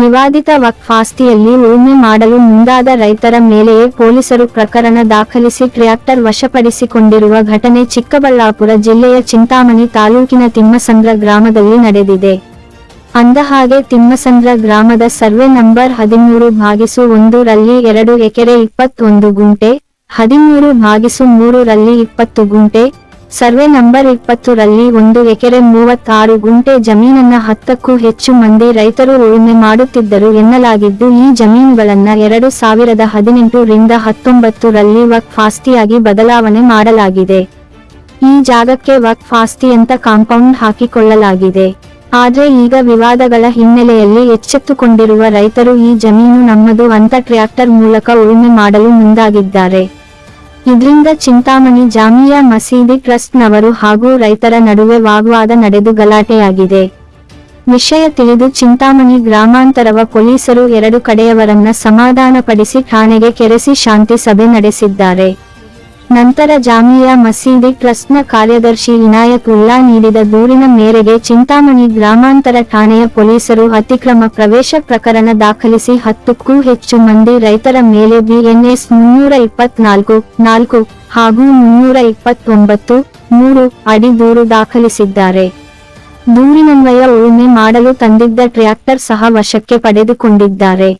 ವಿವಾದಿತ ವಕ್ಫ್ ಆಸ್ತಿಯಲ್ಲಿ ಉಳುಮೆ ಮಾಡಲು ಮುಂದಾದ ರೈತರ ಮೇಲೆಯೇ ಪೊಲೀಸರು ಪ್ರಕರಣ ದಾಖಲಿಸಿ ಟ್ರ್ಯಾಕ್ಟರ್ ವಶಪಡಿಸಿಕೊಂಡಿರುವ ಘಟನೆ ಚಿಕ್ಕಬಳ್ಳಾಪುರ ಜಿಲ್ಲೆಯ ಚಿಂತಾಮಣಿ ತಾಲೂಕಿನ ತಿಮ್ಮಸಂದ್ರ ಗ್ರಾಮದಲ್ಲಿ ನಡೆದಿದೆ. ಅಂದಹಾಗೆ ತಿಮ್ಮಸಂದ್ರ ಗ್ರಾಮದ ಸರ್ವೆ ನಂಬರ್ ಹದಿಮೂರು ಭಾಗಿಸು ಒಂದು ರಲ್ಲಿ ಎರಡು ಎಕರೆ ಇಪ್ಪತ್ತೊಂದು ಗುಂಟೆ, ಹದಿಮೂರು ಭಾಗಿಸು ಮೂರು ರಲ್ಲಿ ಇಪ್ಪತ್ತು ಗುಂಟೆ ಸರ್ವೆ ನಂಬರ್ ಇಪ್ಪತ್ತು ರಲ್ಲಿ ಒಂದು ಎಕರೆ ಮೂವತ್ತಾರು ಗುಂಟೆ ಜಮೀನನ್ನ ಹತ್ತಕ್ಕೂ ಹೆಚ್ಚು ಮಂದಿ ರೈತರು ಉಳುಮೆ ಮಾಡುತ್ತಿದ್ದರು ಎನ್ನಲಾಗಿದ್ದು, ಈ ಜಮೀನುಗಳನ್ನ ಎರಡು ಸಾವಿರದ ಹದಿನೆಂಟು ರಿಂದ ಹತ್ತೊಂಬತ್ತು ರಲ್ಲಿ ವಕ್ಫ್ ಆಸ್ತಿಯಾಗಿ ಬದಲಾವಣೆ ಮಾಡಲಾಗಿದೆ. ಈ ಜಾಗಕ್ಕೆ ವಕ್ಫ್ ಆಸ್ತಿ ಅಂತ ಕಾಂಪೌಂಡ್ ಹಾಕಿಕೊಳ್ಳಲಾಗಿದೆ. ಆದ್ರೆ ಈಗ ವಿವಾದಗಳ ಹಿನ್ನೆಲೆಯಲ್ಲಿ ಎಚ್ಚೆತ್ತುಕೊಂಡಿರುವ ರೈತರು ಈ ಜಮೀನು ನಮ್ಮದು ಅಂತ ಟ್ರ್ಯಾಕ್ಟರ್ ಮೂಲಕ ಉಳುಮೆ ಮಾಡಲು ಮುಂದಾಗಿದ್ದಾರೆ. ಇದ್ರಿಂದ ಚಿಂತಾಮಣಿ ಜಾಮಿಯಾ ಮಸೀದಿ ಟ್ರಸ್ಟ್ನವರು ಹಾಗೂ ರೈತರ ನಡುವೆ ವಾಗ್ವಾದ ನಡೆದು ಗಲಾಟೆಯಾಗಿದೆ. ವಿಷಯ ತಿಳಿದು ಚಿಂತಾಮಣಿ ಗ್ರಾಮಾಂತರವ ಪೊಲೀಸರು ಎರಡು ಕಡೆಯವರನ್ನ ಸಮಾಧಾನಪಡಿಸಿ ಠಾಣೆಗೆ ಕೆರೆಸಿ ಶಾಂತಿ ಸಭೆ ನಡೆಸಿದ್ದಾರೆ. ನಂತರ ಜಾಮಿಯಾ ಮಸೀದಿ ಟ್ರಸ್ಟ್ನ ಕಾರ್ಯದರ್ಶಿ ವಿನಾಯಕ್ ಉಲ್ಲಾ ನೀಡಿದ ದೂರಿನ ಮೇರೆಗೆ ಚಿಂತಾಮಣಿ ಗ್ರಾಮಾಂತರ ಠಾಣೆಯ ಪೊಲೀಸರು ಅತಿಕ್ರಮ ಪ್ರವೇಶ ಪ್ರಕರಣ ದಾಖಲಿಸಿ ಹತ್ತಕ್ಕೂ ಹೆಚ್ಚು ಮಂದಿ ರೈತರ ಮೇಲೆ ಬಿಎನ್ಎಸ್ ಮುನ್ನೂರ ಇಪ್ಪತ್ನಾಲ್ಕು, ನಾಲ್ಕು ಹಾಗೂ ಮುನ್ನೂರ ಇಪ್ಪತ್ತೊಂಬತ್ತು, ಮೂರು ಅಡಿ ದೂರು ದಾಖಲಿಸಿದ್ದಾರೆ. ದೂರಿನನ್ವಯ ಉಳುಮೆ ಮಾಡಲು ತಂದಿದ್ದ ಟ್ರ್ಯಾಕ್ಟರ್ ಸಹ ವಶಕ್ಕೆ ಪಡೆದುಕೊಂಡಿದ್ದಾರೆ.